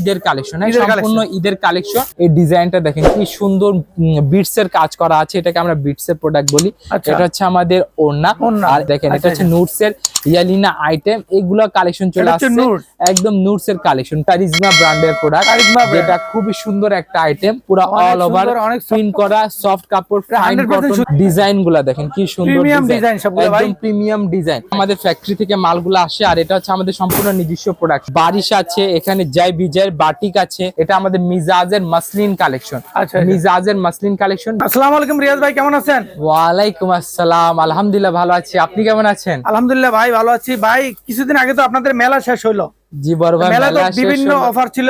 ঈদের কালেকশন সম্পূর্ণ ঈদের কালেকশন এই ডিজাইনটা দেখেন কি সুন্দর বিটস এর কাজ করা আছে এটাকে আমরা বিটস এর প্রোডাক্ট বলি। আচ্ছা। এটা হচ্ছে আমাদের ওড়না। ওড়না। আর দেখেন এটা আচ্ছা, হচ্ছে নুটস এর ইয়ালিনা আইটেম এগুলো কালেকশন চলে আসছে একদম নুটস এর কালেকশন কারিজমা ব্র্যান্ডের প্রোডাক্ট যেটা খুবই সুন্দর একটা আইটেম পুরো অল ওভার প্রিন্ট করা সফট কাপড় ফাইন কটন ডিজাইনগুলা দেখেন কি সুন্দর। একদম প্রিমিয়াম ডিজাইন আমাদের ফ্যাক্টরি থেকে মালগুলো আসে আর এটা হচ্ছে আমাদের সম্পূর্ণ নিজস্ব প্রোডাক্ট বারিশ আছে এখানে জয় বিজয়ের বাটিক আছে। এটা আমাদের মিজাজের মাসলিন কালেকশন। আচ্ছা, আচ্ছা। মিজাজের মাসলিন কালেকশন। আসসালামু আলাইকুম রিয়াজ ভাই কেমন আছেন? ওয়ালাইকুম আসসালাম। আলহামদুলিল্লাহ ভালো আছি। আপনি কেমন আছেন? আলহামদুলিল্লাহ ভাই ভালো আছি। ভাই কিছুদিন আগে তো আপনাদের মেলা শেষ হলো জি বড় ভাই মেলা তো বিভিন্ন অফার ছিল।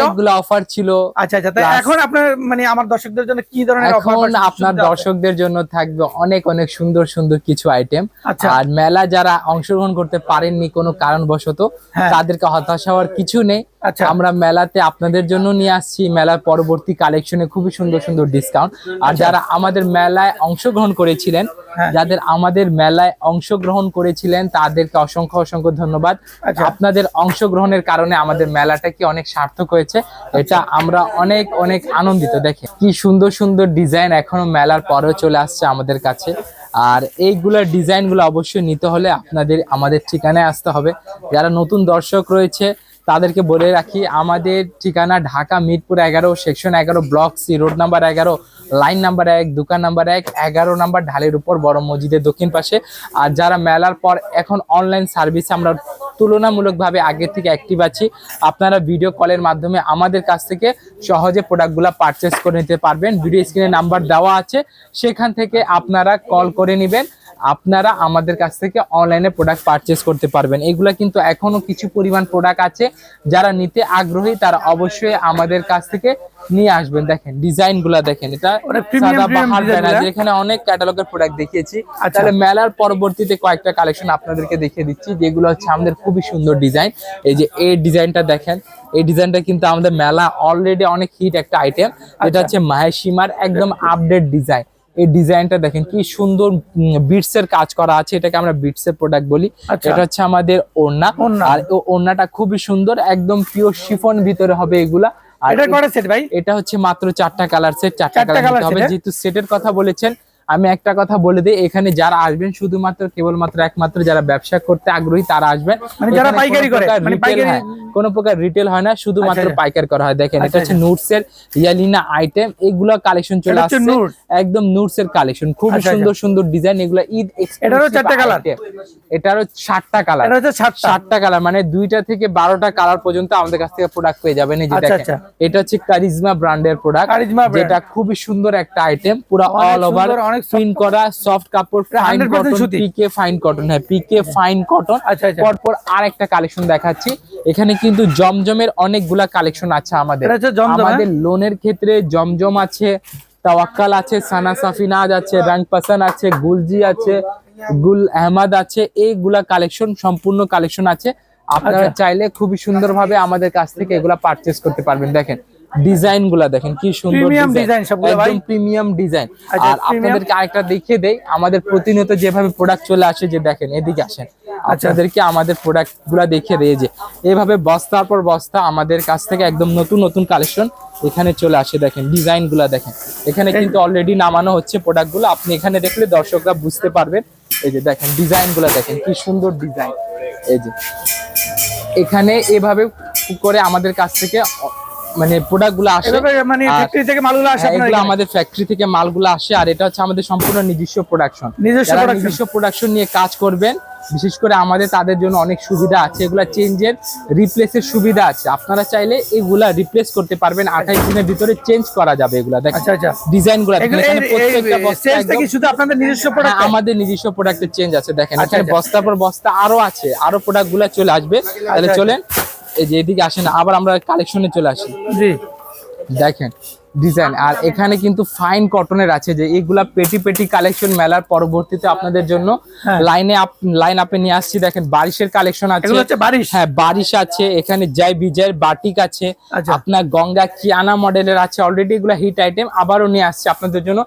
অনেকগুলো অফার ছিল। আচ্ছা আচ্ছা এখন আপনার মানে আমার দর্শকদের জন্য কি ধরনের এখন আপনার দর্শকদের জন্য থাকবে অনেক অনেক সুন্দর সুন্দর কিছু আইটেম আচ্ছা। আর মেলা যারা অংশগ্রহণ করতে পারেননি কোনো কারণবশত হ্যাঁ। তাদেরকে হতাশ হওয়ার কিছু নেই। আচ্ছা। আমরা মেলাতে আপনাদের জন্য নিয়ে আসছি মেলার পরবর্তী কালেকশনে খুবই সুন্দর সুন্দর ডিসকাউন্ট আর যারা আমাদের মেলায় অংশগ্রহণ করেছিলেন আচ্ছা। হ্যাঁ। যাদের আমাদের মেলায় অংশগ্রহণ করেছিলেন তাদেরকে অসংখ্য অসংখ্য ধন্যবাদ আচ্ছা। আপনাদের অংশগ্রহণের কারণে আমাদের মেলাটা কি অনেক সার্থক হয়েছে এটা আমরা অনেক অনেক আনন্দিত দেখে কি সুন্দর সুন্দর ডিজাইন এখনও মেলার পরেও চলে আসছে আমাদের কাছে আর এইগুলোর ডিজাইনগুলো অবশ্যই নিতে হলে আপনাদের আমাদের ঠিকানায় আসতে হবে যারা নতুন দর্শক রয়েছে তাদেরকে বলে রাখি, আমাদের ঠিকানা ঢাকা মিরপুর এগারো সেকশন এগারো ব্লক সি রোড নাম্বার এগারো লাইন নাম্বার এক, দোকান নাম্বার এক, এগারো নাম্বার ঢালের উপর বড় মসজিদের দক্ষিণ পাশে। আর যারা মেলার পর এখন অনলাইন সার্ভিসে আমরা তুলনামূলকভাবে আগের থেকে অ্যাক্টিভ আছি, আপনারা ভিডিও কলের মাধ্যমে আমাদের কাছ থেকে সহজে প্রোডাক্টগুলো পারচেস করে নিতে পারবেন। ভিডিও স্ক্রিনে নাম্বার দেওয়া আছে, সেখান থেকে আপনারা কল করে নেবেন। আপনারা আমাদের কাছ থেকে অনলাইনে প্রোডাক্ট পারচেস করতে পারবেন। এগুলা কিন্তু এখনও কিছু পরিমাণ প্রোডাক্ট আছে। যারা নিতে আগ্রহী তারা অবশ্যই আমাদের কাছ থেকে নিয়ে আসবেন। দেখেন ডিজাইনগুলা দেখেন। এটা। এখানে অনেক ক্যাটালগের প্রোডাক্ট দেখিয়েছি। আচ্ছা। তাহলে মেলার পরবর্তীতে কয়েকটা কালেকশন আপনাদেরকে দেখিয়ে দিচ্ছি যেগুলো হচ্ছে আমাদের খুবই সুন্দর ডিজাইন এই যে এই ডিজাইনটা দেখেন এই ডিজাইনটা কিন্তু আমাদের মেলা অলরেডি অনেক হিট একটা আইটেম আচ্ছা। এটা হচ্ছে মাহেশিমার একদম আপডেট ডিজাইন এই ডিজাইনটা দেখেন কি সুন্দর বিটস এর কাজ করা আছে এটাকে আমরা বিটস এর প্রোডাক্ট বলি আচ্ছা। এটা হচ্ছে আমাদের ওড়না। আর ওড়নাটা খুবই সুন্দর একদম পিওর শিফন ভিতরে হবে এগুলা এটা করে সেট ভাই এটা হচ্ছে মাত্র চারটা কালার সেট চারটা কালার হবে হ্যাঁ? যেহেতু সেটের কথা বলেছেন আমি একটা কথা বলে দিই এখানে যারা আসবেন শুধুমাত্র কেবলমাত্র একমাত্র যারা ব্যবসা করতে আগ্রহী তারা আসবেন মানে যারা পাইকারি কোনো করে, প্রকার মানে পাইকারি- কোনো প্রকার রিটেল হয় না শুধুমাত্র আচ্ছা, আচ্ছা। পাইকার করা হয় দেখেন এটা হচ্ছে নুটস এর ইয়ালিনা আইটেম এগুলো কালেকশন চলে আসছে? একদম নুটস এর কালেকশন খুব সুন্দর সুন্দর ডিজাইন এগুলো ঈদ এটারও চারটা item। এটারও সাতটা কালার এটা হচ্ছে সাতটা। সাতটা কালার মানে দুইটা থেকে বারোটা কালার পর্যন্ত আমাদের কাছ থেকে প্রোডাক্ট পেয়ে যাবেন। এই যে আচ্ছা, দেখেন আচ্ছা। এটা হচ্ছে কারিজমা ব্র্যান্ডের প্রোডাক্ট যেটা খুবই সুন্দর একটা আইটেম পুরো অল ওভার অনেক প্রিন্ট করা সফট কাপড় fine 100% cotton. PK fine cotton হ্যাঁ পিকে ফাইন কটন আচ্ছা, আচ্ছা। পরপর আর একটা কালেকশন দেখাচ্ছি। এখানে কিন্তু জমজমের অনেকগুলা কালেকশন আছে আমাদের। হ্যাঁ? আমাদের লোনের ক্ষেত্রে জমজম আছে তাওয়াক্কাল আছে সানা সাফিনাজ আছে রং পাসান আছে গুলজি আছে গুল আহমদ আছে এইগুলা কালেকশন সম্পূর্ণ কালেকশন আছে আপনারা আচ্ছা। চাইলে খুবই সুন্দরভাবে আমাদের কাছ থেকে এগুলা পারচেস করতে পারবেন দেখেন ডিজাইনগুলা দেখেন কি সুন্দর Premium design সবগুলো ভাই? একদম প্রিমিয়াম ডিজাইন। আচ্ছা, আর আপনাদেরকে আরেকটা দেখিয়ে দেই আমাদের প্রতিনিয়ত যেভাবে প্রোডাক্ট চলে আসে যে দেখেন এদিকে আসেন। আচ্ছা। আপনাদেরকে আমাদের প্রোডাক্টগুলা দেখিয়ে দেয় যে এইভাবে বস্তার পর বস্তা আমাদের কাছ থেকে একদম নতুন নতুন কালেকশন এখানে চলে আসে দেখেন ডিজাইনগুলা দেখেন। এখানে কিন্তু অলরেডি নামানো হচ্ছে প্রোডাক্টগুলো আপনি এখানে দেখলে দর্শকরা বুঝতে পারবেন। এই যে দেখেন ডিজাইনগুলা দেখেন কি সুন্দর ডিজাইন এই যে এখানে এভাবে করে আমাদের কাছ থেকে মানে প্রোডাক্টগুলো আসে মানে ফ্যাক্টরি থেকে মালগুলো আসে হ্যাঁ, এগুলো আমাদের ফ্যাক্টরি থেকে মালগুলো আসে আর এটা হচ্ছে আমাদের সম্পূর্ণ নিজস্ব প্রোডাকশন নিজস্ব নিজস্ব প্রোডাকশন নিয়ে কাজ করবেন বিশেষ করে আমাদের তাদের জন্য অনেক সুবিধা আছে। এগুলা চেঞ্জের রিপ্লেসের সুবিধা আছে। আপনারা চাইলে এগুলা রিপ্লেস করতে পারবেন। আঠাইশ দিনের ভিতরে চেঞ্জ করা যাবে এগুলা। দেখেন আচ্ছা আচ্ছা। ডিজাইনগুলা বস্তা হ্যাঁ, আমাদের নিজস্ব প্রোডাক্টের চেঞ্জ আছে। দেখেন আচ্ছা। বস্তার পর বস্তা আরও আছে আরও প্রোডাক্টগুলা চলে আসবে। তাহলে। চলেন এই যে এদিকে আসেন আবার আমরা কালেকশনে চলে আসি জি দেখেন ডিজাইন আর এখানে কিন্তু ফাইন কটনের আছে যে এগুলা পেটি পেটি কালেকশন মেলার পরবর্তীতে আপনাদের জন্য। লাইনে লাইন আপে নিয়ে আসছি দেখেন বারিশের কালেকশন আছে এগুলো হচ্ছে বারিশ? হ্যাঁ বারিশ আছে এখানে জয় বিজয়ের বাটিক আছে আচ্ছা। আপনার গঙ্গা কিয়ানা মডেলের আছে অলরেডি এগুলো হিট আইটেম আবারও নিয়ে আসছে আপনাদের জন্য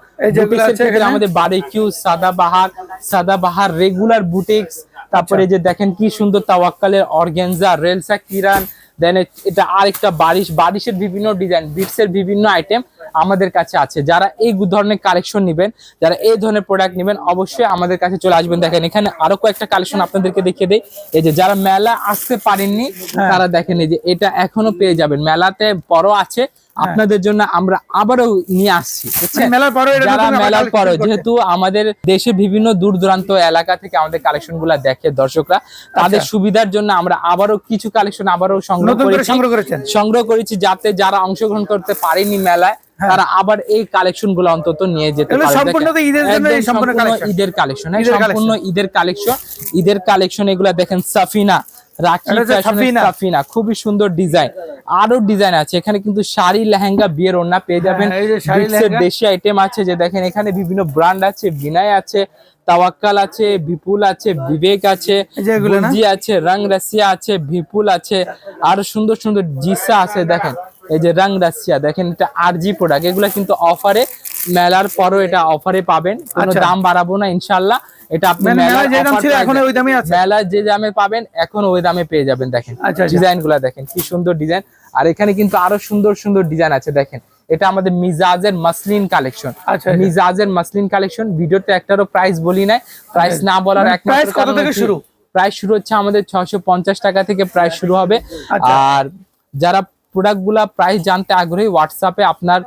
আমাদের বারিকিউ সাদা বাহার সাদা বাহার রেগুলার বুটিক্স তারপরে আচ্ছা। যে দেখেন কি সুন্দর তাওয়াক্কালের অর্গেনজা রেলসা কিরান দেন এটা আরেকটা বারিশ বারিশের বিভিন্ন ডিজাইন বিটসের বিভিন্ন আইটেম আমাদের কাছে আছে। যারা এই ধরনের কালেকশন নেবেন যারা এই ধরনের প্রোডাক্ট নেবেন অবশ্যই আমাদের কাছে চলে আসবেন। দেখেন এখানে আরও কয়েকটা কালেকশন আপনাদেরকে দেখিয়ে দেই। এই যে যারা মেলা আসতে পারেননি হ্যাঁ। তারা দেখেন এই যে এটা এখনও পেয়ে যাবেন। মেলাতে বড় আছে। আপনাদের জন্য আমরা আবারও নিয়ে আসছি মানে মেলার পরেও যারা মেলার পরে যেহেতু আমাদের দেশে বিভিন্ন দূর দূরান্ত এলাকা থেকে আমাদের কালেকশনগুলা দেখে দর্শকরা তাদের সুবিধার জন্য আমরা আবারও কিছু কালেকশন আবারও সংগ্রহ করে করেছি সংগ্রহ সংগ্রহ করেছি যাতে যারা অংশগ্রহণ করতে পারেনি মেলায় তারা আবার এই কালেকশনগুলো অন্তত নিয়ে যেতে পারে সম্পূর্ণ ঈদের জন্য সম্পূর্ণ ঈদের কালেকশন ঈদের সম্পূর্ণ ঈদের কালেকশন ঈদের কালেকশন এগুলা দেখেন সাফিনা খুবই সুন্দর ডিজাইন আরও ডিজাইন আছে এখানে কিন্তু শাড়ি লেহেঙ্গা বিয়ের ওড়না পেয়ে যাবেন। হ্যাঁ, এই যে শাড়ি, বিটসের লেহেঙ্গা। দেশি আইটেম আছে যে দেখেন এখানে বিভিন্ন ব্র্যান্ড আছে বিনায় আছে তাওয়াক্কাল আছে বিপুল আছে বিবেক আছে আছে রং রাশিয়া আছে বিপুল আছে আরও সুন্দর সুন্দর জিসা আছে দেখেন। এই যে রং রাশিয়া দেখেন এটা আরজি প্রোডাক্ট এগুলো কিন্তু অফারে মেলার পরও এটা অফারে পাবেন। কোনো আচ্ছা। দাম বাড়াবো না ইনশাল্লাহ এটা আপনি মানে মেলার যে দাম ছিল এখন ওই দামই আছে? মেলায় যে দামে পাবেন এখন ওই দামে পেয়ে যাবেন দেখেন। আচ্ছা, আচ্ছা। ডিজাইনগুলা দেখেন কি সুন্দর ডিজাইন। আর এখানে কিন্তু আরও সুন্দর সুন্দর ডিজাইন আছে দেখেন। এটা আমাদের মিজাজের মাসলিন কালেকশন। আচ্ছা। মিজাজের মাসলিন কালেকশন ভিডিওতে একটারও প্রাইস বলি নাই। প্রাইস না বলার মানে price কত থেকে শুরু? প্রাইস শুরু হচ্ছে আমাদের ছশো পঞ্চাশ টাকা থেকে প্রাইস শুরু হবে। আর যারা প্রোডাক্টগুলা প্রাইস জানতে আগ্রহী হোয়াটসঅ্যাপে আপনার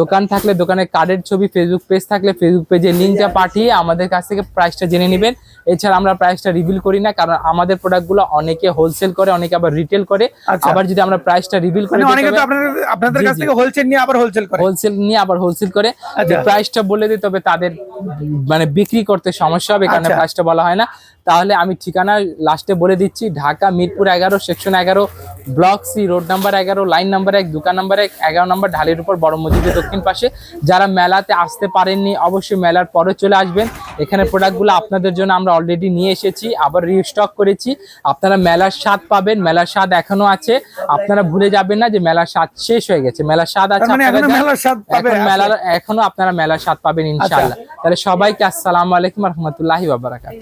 দোকান থাকলে দোকানের কার্ডের ছবি ফেসবুক পেজ থাকলে ফেসবুক পেজে লিঙ্কটা পাঠিয়ে আমাদের কাছ থেকে প্রাইসটা জেনে নেবেন। এছাড়া আমরা প্রাইসটা রিভিল করি না কারণ আমাদের প্রোডাক্টগুলো অনেকে হোলসেল করে অনেকে আবার রিটেল করে। আচ্ছা। আবার যদি আমরা প্রাইসটা রিভিল করে অনেকে তো আপনাদের আপনাদের কাছ থেকে হোলসেল নিয়ে আবার হোলসেল করে। হোলসেল নিয়ে আবার হোলসেল করে। আচ্ছা। প্রাইসটা বলে দিই তবে তাদের মানে বিক্রি করতে সমস্যা হবে কারণে আচ্ছা। প্রাইসটা বলা হয় না। তাহলে আমি ঠিকানা লাস্টে বলে দিচ্ছি ঢাকা মিরপুর এগারো সেকশন এগারো ব্লক সি রোড নাম্বার এগারো লাইন নাম্বার এক দোকান নাম্বার এক এগারো নাম্বার ঢালের উপর বড় মসজিদের দক্ষিণ পাশে। যারা মেলাতে আসতে পারেননি অবশ্যই মেলার পরে চলে আসবেন। এখানে প্রোডাক্টগুলো আপনাদের জন্য আমরা অলরেডি নিয়ে এসেছি আবার রিস্টক করেছি। আপনারা মেলার স্বাদ পাবেন মেলার স্বাদ এখনও আছে। আপনারা ভুলে যাবেন না যে মেলার স্বাদ শেষ হয়ে গেছে মেলার স্বাদ আছে মানে মেলার এখন আছে। মেলার এখনও আপনারা মেলার স্বাদ পাবেন ইনশাল্লাহ তাহলে সবাইকে আসসালামু আলাইকুম রহমতুল্লাহি বাবারাকাত